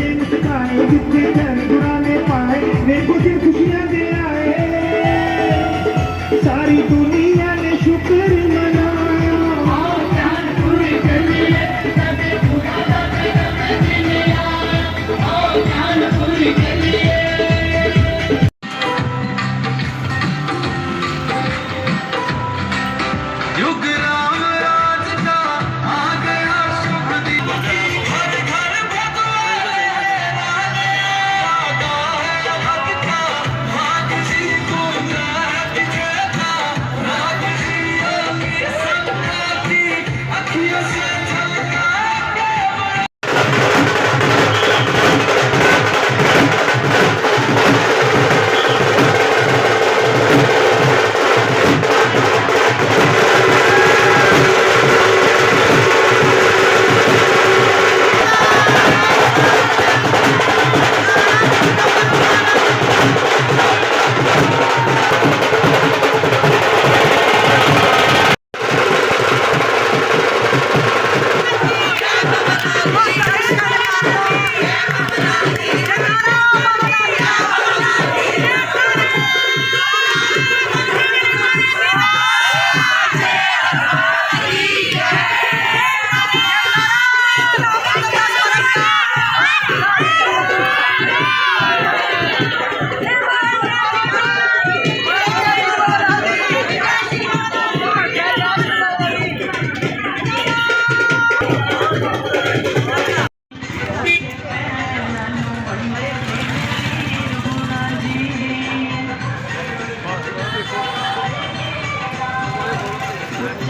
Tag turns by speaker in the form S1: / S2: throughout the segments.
S1: ਕੇ ਮੁਸਕਾਏ ਜਿੱਥੇ ਚਰਨ ਗੁਰਾਂ ਨੇ ਪਾਏ ਵੇਖੋ ਦਿਨ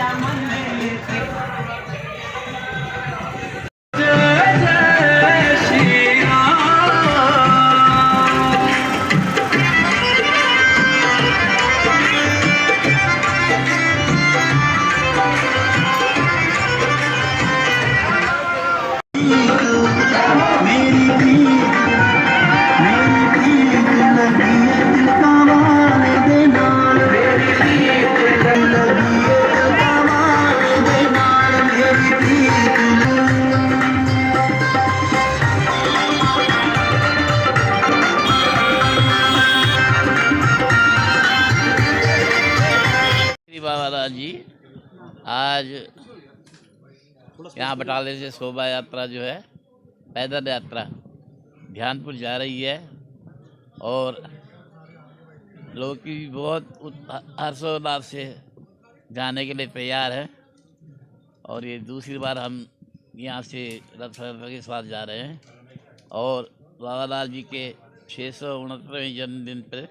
S2: जय
S3: बाबा राज जी आज यहाँ बटाले से शोभा यात्रा जो है पैदल यात्रा ध्यानपुर जा रही है और लोग की बहुत हर्षोल्लास से जाने के लिए तैयार है और ये दूसरी बार हम यहाँ से रथ यात्रा के साथ जा रहे हैं और बाबा लाल जी के छः सौ उनहत्तरवें जन्मदिन पर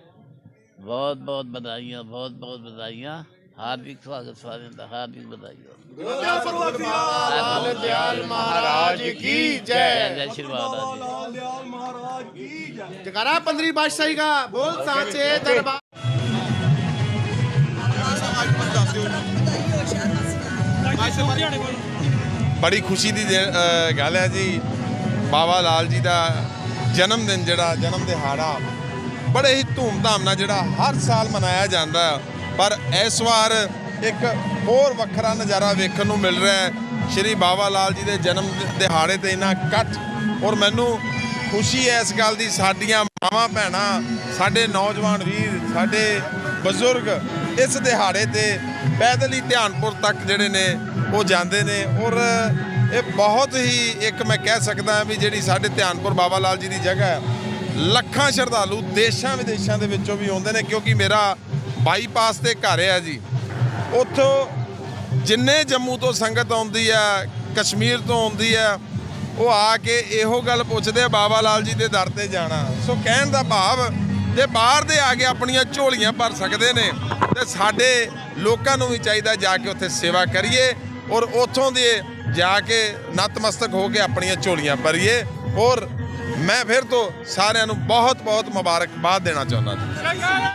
S3: बहुत बहुत बधाइयाँ बहुत बहुत बधाइयाँ। हार्दिक स्वागत स्वागत हार्दिक बधाइयाँ
S4: दयाल महाराज की
S3: जय
S4: जय
S3: जय श्री बाबा जी
S4: जकारा पंद्रह बादशाही का बोल सांचे दरबार
S5: ਬੜੀ ਖੁਸ਼ੀ ਦੀ ਦਿਨ- ਅ, ਗੱਲ ਹੈ ਜੀ ਬਾਬਾ ਲਾਲ ਜੀ ਦਾ ਜਨਮ ਦਿਨ ਜਿਹੜਾ ਜਨਮ ਦਿਹਾੜਾ ਬੜੇ ਹੀ ਧੂਮਧਾਮ ਨਾਲ ਜਿਹੜਾ ਹਰ ਸਾਲ ਮਨਾਇਆ ਜਾਂਦਾ ਹੈ। ਪਰ ਇਸ ਵਾਰ ਇੱਕ ਹੋਰ ਵੱਖਰਾ ਨਜ਼ਾਰਾ ਵੇਖਣ ਨੂੰ ਮਿਲ ਰਿਹਾ ਹੈ। ਸ਼੍ਰੀ ਬਾਬਾ ਲਾਲ ਜੀ ਦੇ ਜਨਮ ਦਿਹਾੜੇ ਤੇ ਇਹਨਾਂ ਇਕੱਠ ਔਰ ਮੈਨੂੰ ਖੁਸ਼ੀ ਹੈ ਇਸ ਗੱਲ ਦੀ, ਸਾਡੀਆਂ ਮਾਵਾਂ ਭੈਣਾਂ, ਸਾਡੇ ਨੌਜਵਾਨ ਵੀਰ, ਸਾਡੇ ਬਜ਼ੁਰਗ ਇਸ ਦਿਹਾੜੇ ਤੇ ਪੈਦਲ ਹੀ ਧਿਆਨਪੁਰ ਤੱਕ ਜਿਹੜੇ ਨੇ ਉਹ ਜਾਂਦੇ ਨੇ ਔਰ ਇਹ ਬਹੁਤ ਹੀ ਇੱਕ ਮੈਂ ਕਹਿ ਸਕਦਾ ਵੀ ਜਿਹੜੀ ਸਾਡੇ ਧਿਆਨਪੁਰ ਬਾਬਾ ਲਾਲ ਜੀ ਦੀ ਜਗ੍ਹਾ ਹੈ, ਲੱਖਾਂ ਸ਼ਰਧਾਲੂ ਦੇਸ਼ਾਂ ਵਿਦੇਸ਼ਾਂ ਦੇ ਵਿੱਚੋਂ ਵੀ ਆਉਂਦੇ ਨੇ ਕਿਉਂਕਿ ਮੇਰਾ ਬਾਈਪਾਸ ਤੇ ਘਰ ਆ ਜੀ। ਉੱਥੋਂ ਜਿੰਨੇ ਜੰਮੂ ਤੋਂ ਸੰਗਤ ਆਉਂਦੀ ਆ ਕਸ਼ਮੀਰ ਤੋਂ ਆਉਂਦੀ ਆ ਉਹ ਆ ਕੇ ਇਹੋ ਗੱਲ ਪੁੱਛਦੇ ਆ, ਬਾਬਾ ਲਾਲ ਜੀ ਦੇ ਦਰ ਤੇ ਜਾਣਾ। ਸੋ ਕਹਿਣ ਦਾ ਭਾਵ, ਜੇ ਬਾਹਰ ਦੇ ਆ ਕੇ ਆਪਣੀਆਂ ਝੋਲੀਆਂ ਭਰ ਸਕਦੇ ਨੇ, ਤੇ ਸਾਡੇ ਲੋਕਾਂ ਨੂੰ ਵੀ ਚਾਹੀਦਾ ਜਾ ਕੇ ਉੱਥੇ ਸੇਵਾ ਕਰੀਏ ਔਰ ਉੱਥੋਂ ਦੇ ਜਾ ਕੇ ਨਤਮਸਤਕ ਹੋ ਕੇ ਆਪਣੀਆਂ ਝੋਲੀਆਂ ਭਰੀਏ। ਔਰ ਮੈਂ ਫਿਰ ਤੋਂ ਸਾਰਿਆਂ ਨੂੰ ਬਹੁਤ ਬਹੁਤ ਮੁਬਾਰਕਬਾਦ ਦੇਣਾ ਚਾਹੁੰਦਾ ਜੀ।